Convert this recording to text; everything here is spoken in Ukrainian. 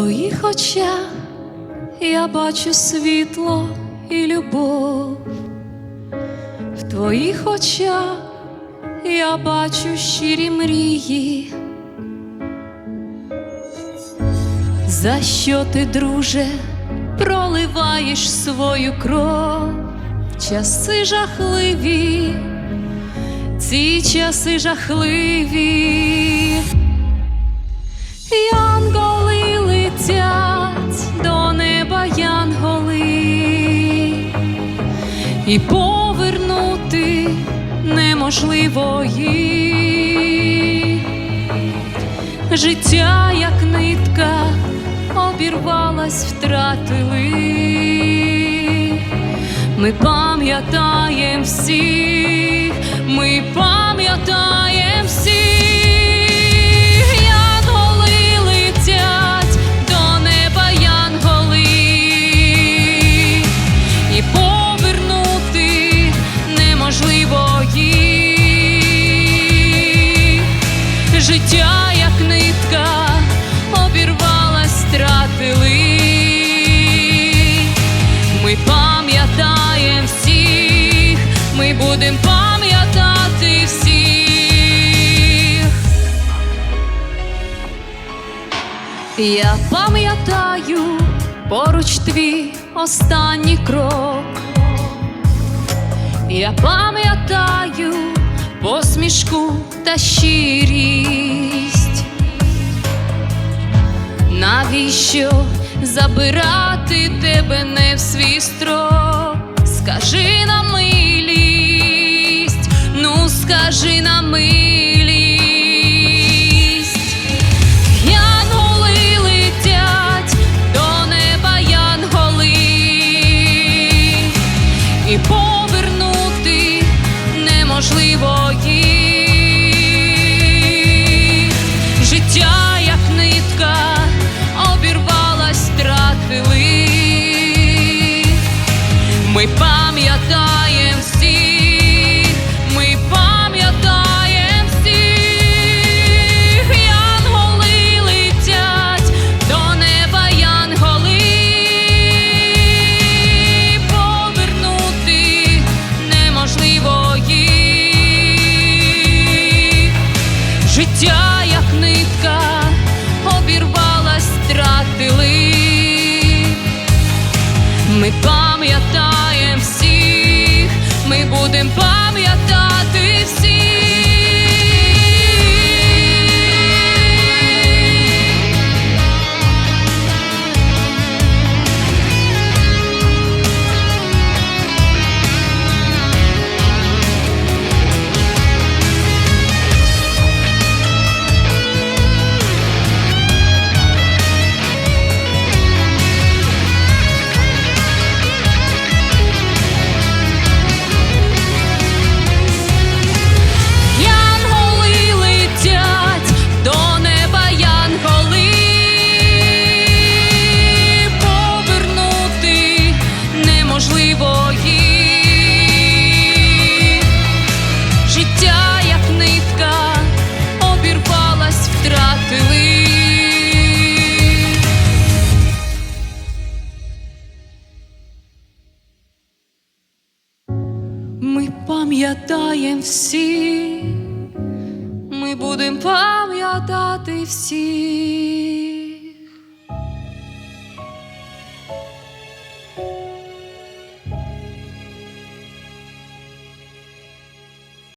твоїх очах я бачу світло і любов, в твоїх очах я бачу щирі мрії. За що ти, друже, проливаєш свою кров? Часи жахливі, ці часи жахливі. Янголи і повернути неможливо. Життя, як нитка, обірвалась, втратили. Ми пам'ятаєм всіх, ми пам'ятаєм всіх. Ми будем пам'ятати всіх. Я пам'ятаю поруч твій останній крок. Я пам'ятаю посмішку та щирість. Навіщо забирати тебе не в свій строк? Скажи на милість, ну Життя, як нитка, обірвалась, втратили. Ми пам'ятаємо всіх, ми будем пам'ятаєм всі, ми будем пам'ятати всі.